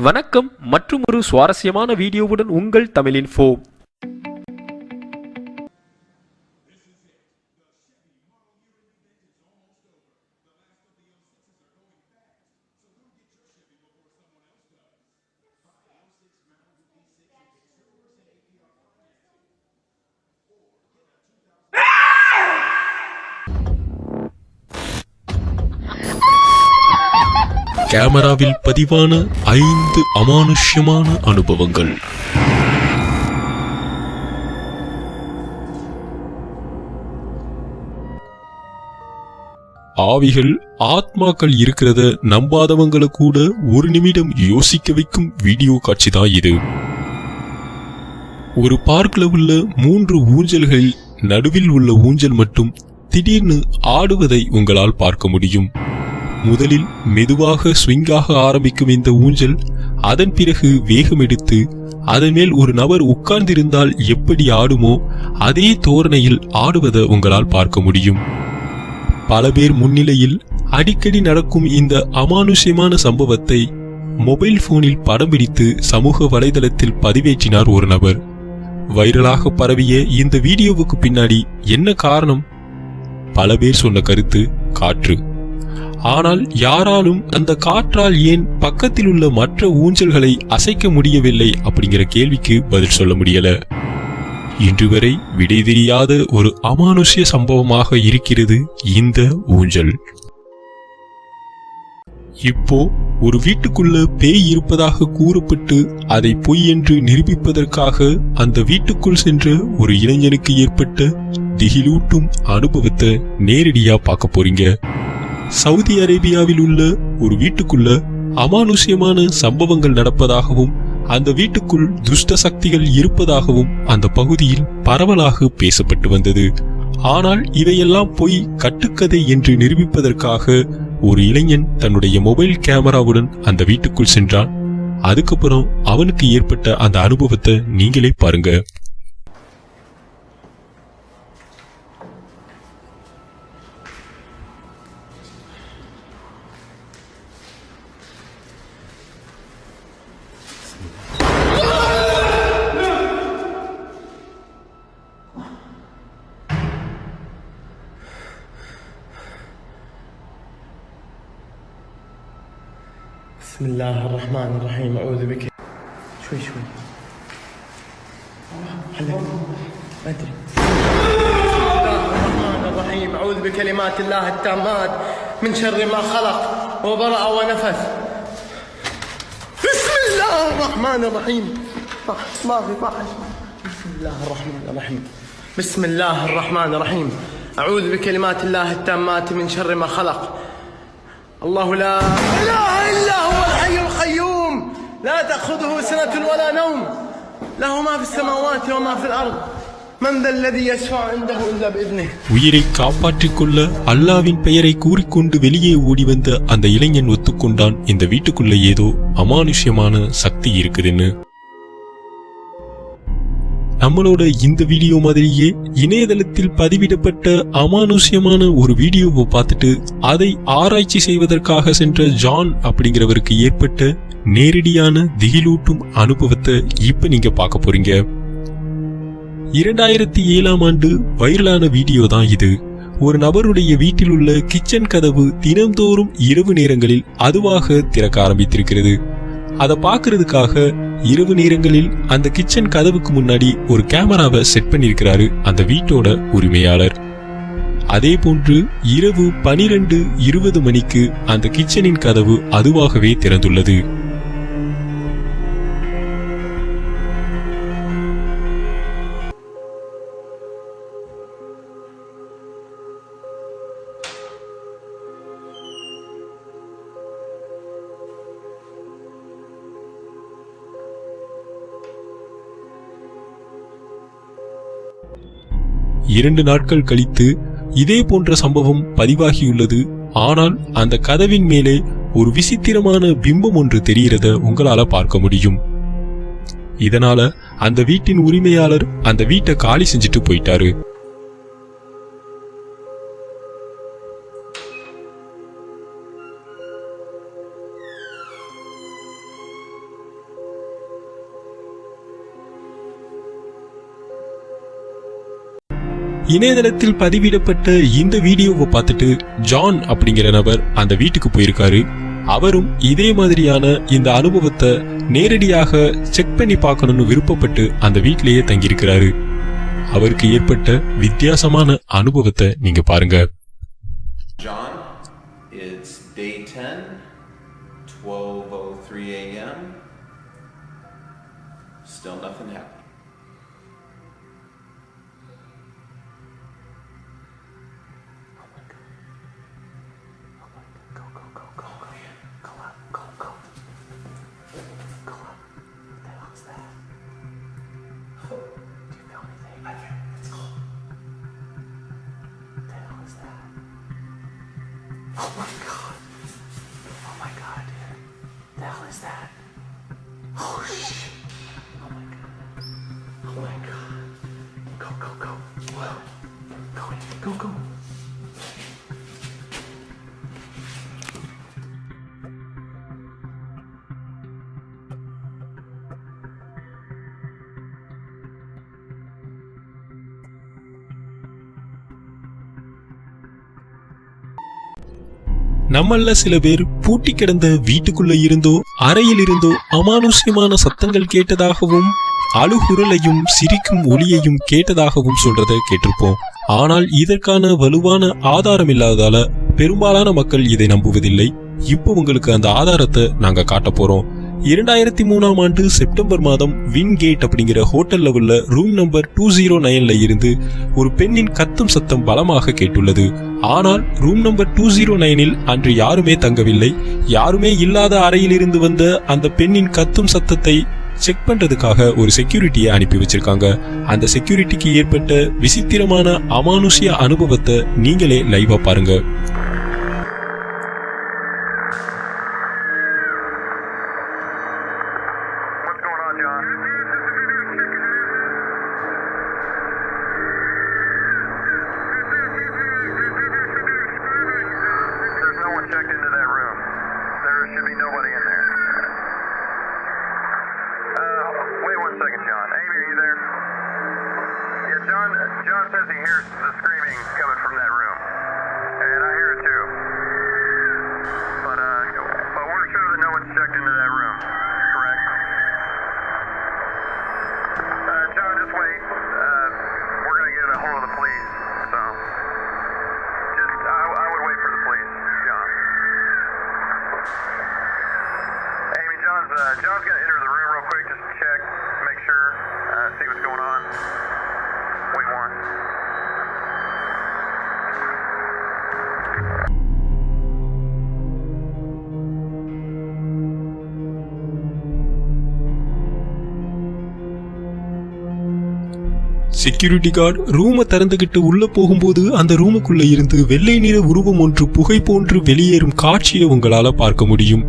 வணக்கம் மற்றும் ஒரு சுவாரஸ்யமான வீடியோவுடன் உங்கள் தமிழின் ஃபோ. கேமராவில் பதிவான ஐந்து அமானுஷ்யமான அனுபவங்கள். ஆவிகள் ஆத்மாக்கள் இருக்கிறத நம்பாதவங்களை கூட ஒரு நிமிடம் யோசிக்க வைக்கும் வீடியோ காட்சி தான் இது. ஒரு பார்க்ல உள்ள மூன்று ஊஞ்சல்களில் நடுவில் உள்ள ஊஞ்சல் மட்டும் திடீர்னு ஆடுவதை உங்களால் பார்க்க முடியும். முதலில் மெதுவாக ஸ்விங்காக ஆரம்பிக்கும் இந்த ஊஞ்சல் அதன் பிறகு வேகம் எடுத்து அதன் மேல் ஒரு நபர் உட்கார்ந்திருந்தால் எப்படி ஆடுமோ அதே தோரணையில் ஆடுவதை உங்களால் பார்க்க முடியும். பல பேர் முன்னிலையில் அடிக்கடி நடக்கும் இந்த அமானுஷ்யமான சம்பவத்தை மொபைல் போனில் படம் பிடித்து சமூக வலைதளத்தில் பதிவேற்றினார் ஒரு நபர். வைரலாக பரவிய இந்த வீடியோவுக்கு பின்னாடி என்ன காரணம்? பல பேர் சொன்ன கருத்து காற்று. ஆனால் யாராலும் அந்த காற்றால் ஏன் பக்கத்தில் உள்ள மற்ற ஊஞ்சல்களை அசைக்க முடியவில்லை அப்படிங்கிற கேள்விக்கு பதில் சொல்ல முடியல. இன்று வரை விடை தெரியாத ஒரு அமானுஷ்ய சம்பவமாக இருக்கிறது இந்த ஊஞ்சல். இப்போ ஒரு வீட்டுக்குள்ள பேய் இருப்பதாக கூறப்பட்டு அதை பொய் என்று நிரூபிப்பதற்காக அந்த வீட்டுக்குள் சென்ற ஒரு இளைஞனுக்கு ஏற்பட்ட திகிலூட்டும் அனுபவத்தை நேரடியா பார்க்க போறீங்க. சவுதி அரேபியாவில் உள்ள ஒரு வீட்டுக்குள்ள அமானுஷ்யமான சம்பவங்கள் நடப்பதாகவும் அந்த வீட்டுக்குள் துஷ்ட சக்திகள் இருப்பதாகவும் அந்த பகுதியில் பரவலாக பேசப்பட்டு வந்தது. ஆனால் இவையெல்லாம் பொய் கட்டுக்கதை என்று நிரூபிப்பதற்காக ஒரு இளைஞன் தன்னுடைய மொபைல் கேமராவுடன் அந்த வீட்டுக்குள் சென்றான். அதுக்கப்புறம் அவனுக்கு ஏற்பட்ட அந்த அனுபவத்தை நீங்களே பாருங்க. الله الرحمن الرحيم. أعوذ بك. شوي شوي. هلا ما أدري. بسم الله الرحمن الرحيم. أعوذ بكلمات الله التامات من شر ما خلق وبرأ ونفث. بسم الله الرحمن الرحيم. ما في بسم الله الرحمن الرحيم. بسم الله الرحمن الرحيم. أعوذ بكلمات الله التامات من شر ما خلق. الله لا إله إلا هو. لا تأخذه سنة ولا نوم له ما في السماوات وما في الأرض من ذا الذي يشفع عنده إلا بإذنه உயிரை காப்பாற்றிக் கொள்ள அல்லாவின் பெயரை கூறிக்கொண்டு வெளியே ஓடி வந்த அந்த இளைஞன் ஒத்துக்கொண்டான் இந்த வீட்டுக்குள்ள ஏதோ அமானுஷ்யமான சக்தி இருக்குதுன்னு நம்மளோட இந்த வீடியோ மாதிரியே இணையதளத்தில் பதிவிடப்பட்ட அமானுஷ்யமான ஒரு வீடியோவை பார்த்துட்டு அதை ஆராய்ச்சி செய்வதற்காக சென்ற ஜான் அப்படிங்கிறவருக்கு ஏற்பட்ட நேரடியான திகிலூட்டும் அனுபவத்தை இப்ப நீங்க பார்க்க போறீங்க. இரண்டாயிரத்தி ஏழாம் ஆண்டு வைரலான வீடியோ தான் இது. ஒரு நபருடைய வீட்டில் உள்ள கிச்சன் கதவு தினம்தோறும் இரவு நேரங்களில் அதுவாக திறக்க ஆரம்பித்திருக்கிறது. அதை பார்க்கறதுக்காக இரவு நேரங்களில் அந்த கிச்சன் கதவுக்கு முன்னாடி ஒரு கேமராவை செட் பண்ணியிருக்கிறாரு அந்த வீட்டோட உரிமையாளர். அதே போன்று இரவு பனிரெண்டு இருபது மணிக்கு அந்த கிச்சனின் கதவு அதுவாகவே திறந்துள்ளது. இரண்டு நாட்கள் கழித்து இதே போன்ற சம்பவம் பதிவாகியுள்ளது. ஆனால் அந்த கதவின் மேலே ஒரு விசித்திரமான பிம்பம் ஒன்று தெரிகிறத உங்களால பார்க்க முடியும். இதனால அந்த வீட்டின் உரிமையாளர் அந்த வீட்டை காலி செஞ்சுட்டு போயிட்டாரு. இணையதளத்தில் பதிவிடப்பட்ட இந்த வீடியோவை பார்த்துட்டு ஜான் அப்படிங்கிற நபர் அந்த வீட்டுக்கு போயிருக்காரு அவரும் இதே மாதிரியான இந்த அனுபவத்தை நேரடியாக செக் பண்ணி பார்க்கணும்னு விருப்பப்பட்டு அந்த வீட்டிலேயே தங்கியிருக்கிறாரு அவருக்கு ஏற்பட்ட வித்தியாசமான அனுபவத்தை நீங்க பாருங்க John, it's day 10, 12.03 a.m. Still nothing happened. Oh my god. Oh my god, dude. The hell is that? Oh shit. நம்மள சில பேர் பூட்டி கிடந்த வீட்டுக்குள்ள இருந்தோ அறையில் இருந்தோ அமானுஷ்யமான சத்தங்கள் கேட்டதாகவும் அழுகுரலையும் சிரிக்கும் ஒளியையும் கேட்டதாகவும் சொல்றத கேட்டிருப்போம். ஆனால் இதற்கான வலுவான ஆதாரம் இல்லாததால பெரும்பாலான மக்கள் இதை நம்புவதில்லை. இப்போ உங்களுக்கு அந்த ஆதாரத்தை நாங்க காட்ட போறோம். இரண்டாயிரத்தி மூணாம் ஆண்டு செப்டம்பர் மாதம் வின்கேட் அப்படிங்கிற ஹோட்டல்ல உள்ள ரூம் நம்பர் டூ ஜீரோ நைன்ல இருந்து ஒரு பெண்ணின் கத்தும் சத்தம் பலமாக கேட்டுள்ளது. ஆனால் ரூம் நம்பர் டூ ஜீரோ நைனில் அன்று யாருமே தங்கவில்லை. யாருமே இல்லாத அறையில் இருந்து வந்த அந்த பெண்ணின் கத்தும் சத்தத்தை செக் பண்றதுக்காக ஒரு செக்யூரிட்டியை அனுப்பி வச்சிருக்காங்க. அந்த செக்யூரிட்டிக்கு ஏற்பட்ட விசித்திரமான அமானுஷ்ய அனுபவத்தை நீங்களே லைவா பாருங்க. செக்யூரிட்டி கார்டு ரூமை திறந்துகிட்டு உள்ள போகும்போது அந்த ரூமுக்குள்ள இருந்து வெள்ளை நிற உருவம் ஒன்று புகை போன்று வெளியேறும் காட்சியை உங்களால பார்க்க முடியும்.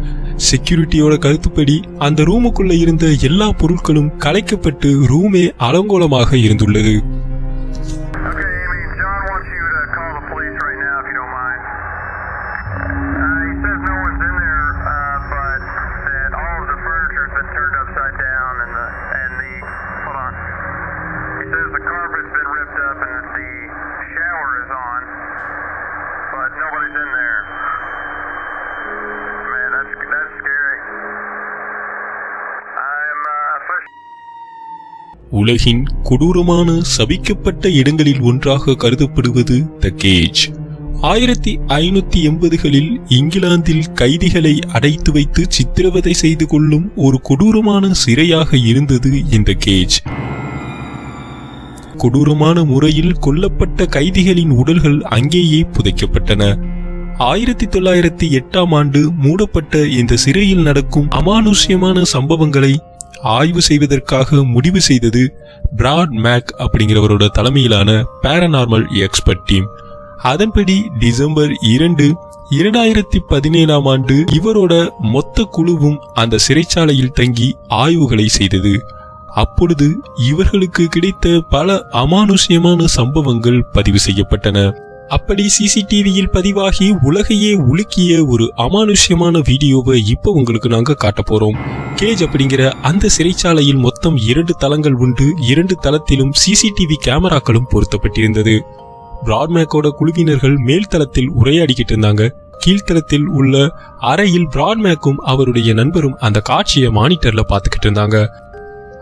செக்யூரிட்டியோட கருத்துப்படி அந்த ரூமுக்குள்ள இருந்த எல்லா பொருட்களும் கலைக்கப்பட்டு ரூமே அலங்கோலமாக இருந்துள்ளது. உலகின் கொடூரமான சபிக்கப்பட்ட இடங்களில் ஒன்றாக கருதப்படுவது த கேஜ் ஆயிரத்தி ஐநூத்தி எண்பதுகளில் இங்கிலாந்தில் கைதிகளை அடைத்து வைத்து சித்திரவதை செய்து கொள்ளும் ஒரு கொடூரமான சிறையாக இருந்தது இந்த கேஜ் கொடூரமான முறையில் கொல்லப்பட்ட கைதிகளின் உடல்கள் அங்கேயே புதைக்கப்பட்டன. ஆயிரத்தி தொள்ளாயிரத்தி எட்டாம் ஆண்டு மூடப்பட்ட இந்த சிறையில் நடக்கும் அமானுஷ்யமான சம்பவங்களை ஆய்வு செய்வதற்காக முடிவு செய்தது பிராட் மேக் அப்படிங்கிறவரோட தலைமையிலான பேரநார்மல் எக்ஸ்பர்ட் டீம் அதன்படி டிசம்பர் இரண்டு இரண்டாயிரத்தி பதினேழாம் ஆண்டு இவரோட மொத்த குழுவும் அந்த சிறைச்சாலையில் தங்கி ஆய்வுகளை செய்தது. அப்பொழுது இவர்களுக்கு கிடைத்த பல அமானுஷ்யமான சம்பவங்கள் பதிவு செய்யப்பட்டன. அப்படி சிசிடிவியில் பதிவாகி உலகையே உலுக்கிய ஒரு அமானுஷ்யமான வீடியோவை இப்போ உங்களுக்கு நாங்க காட்ட போறோம். கேஜ் அப்படிங்கிற அந்த சிறைச்சாலையில் மொத்தம் இரண்டு தளங்கள் உண்டு. இரண்டு தளத்திலும் சிசிடிவி கேமராக்களும் பொருத்தப்பட்டிருந்தது. பிராட்மேக்கோட குழுவினர்கள் மேல் தளத்தில் உரையாடிக்கிட்டு இருந்தாங்க. கீழ்த்தளத்தில் உள்ள அறையில் பிராட்மேக்கும் அவருடைய நண்பரும் அந்த காட்சியை மானிட்டர்ல பார்த்துக்கிட்டு இருந்தாங்க.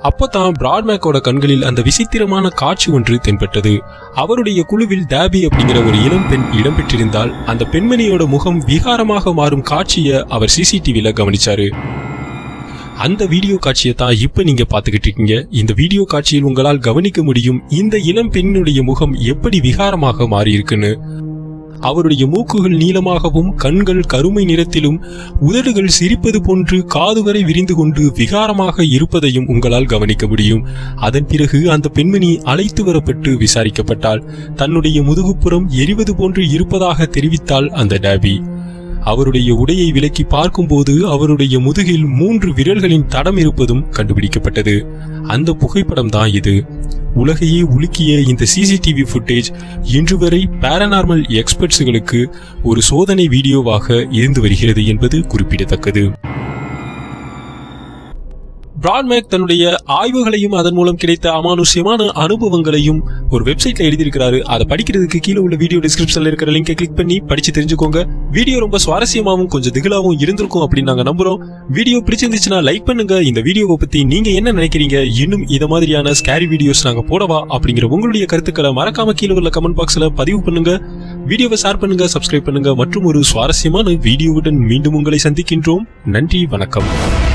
அப்பதான் பிராட்மேக்கோட கண்களில் அந்த விசித்திரமான காட்சி ஒன்று தென்பட்டது. அவருடைய குழுவில் டேபி அப்படிங்கிற ஒரு இளம் பெண் இடம்பெற்றிருந்தால் அந்த பெண்மணியோட முகம் விகாரமாக மாறும் காட்சியை அவர் சிசிடிவில கவனிச்சாரு. அந்த வீடியோ காட்சியை தான் இப்ப நீங்க பாத்துக்கிட்டு இருக்கீங்க. இந்த வீடியோ காட்சியில் உங்களால் கவனிக்க முடியும் இந்த இளம் பெண்ணுடைய முகம் எப்படி விகாரமாக மாறியிருக்குன்னு. அவருடைய மூக்குகள் நீளமாகவும் கண்கள் கருமை நிறத்திலும் உதடுகள் சிரிப்பது போன்று காது வரை விரிந்து கொண்டு விகாரமாக இருப்பதையும் உங்களால் கவனிக்க முடியும். அதன் பிறகு அந்த பெண்மணி அழைத்து வரப்பட்டு விசாரிக்கப்பட்டாள். தன்னுடைய முதுகுப்புறம் எரிவது போன்று இருப்பதாக தெரிவித்தாள் அந்த டேபி அவருடைய உடையை விலக்கி பார்க்கும்போது அவருடைய முதுகில் மூன்று விரல்களின் தடம் இருப்பதும் கண்டுபிடிக்கப்பட்டது. அந்த புகைப்படம் தான் இது. உலகையே உலுக்கிய இந்த சிசிடிவி ஃபுட்டேஜ் இன்று வரை பேரநார்மல் எக்ஸ்பர்ட்ஸுகளுக்கு ஒரு சோதனை வீடியோவாக இருந்து வருகிறது என்பது குறிப்பிடத்தக்கது. பிராட்மேக் தன்னுடைய ஆய்வுகளையும் அதன் மூலம் கிடைத்த அமானுஷ்யமான அனுபவங்களையும் ஒரு வெப்சைட்ல எழுதியிருக்கிறாரு. அதை படிக்கிறதுக்கு கீழே உள்ள வீடியோ டிஸ்கிரிப்ஷன்ல இருக்கிற லிங்கை கிளிக் பண்ணி படிச்சு தெரிஞ்சுக்கோங்க. வீடியோ ரொம்ப சுவாரஸ்யமாகவும் கொஞ்சம் திகிலாவும் இருந்திருக்கும் அப்படின்னு நாங்க நம்புறோம். வீடியோ பிடிச்சிருந்துச்சுன்னா லைக் பண்ணுங்க. இந்த வீடியோவை பத்தி நீங்க என்ன நினைக்கிறீங்க? இன்னும் இத மாதிரியான ஸ்கேரி வீடியோஸ் நாங்க போடவா? அப்படிங்கிற உங்களுடைய கருத்துக்களை மறக்காம கீழே உள்ள கமெண்ட் பாக்ஸ்ல பதிவு பண்ணுங்க. வீடியோவை ஷேர் பண்ணுங்க சப்ஸ்கிரைப் பண்ணுங்க. மற்றும் ஒரு சுவாரஸ்யமான வீடியோவுடன் மீண்டும் உங்களை சந்திக்கின்றோம். நன்றி வணக்கம்.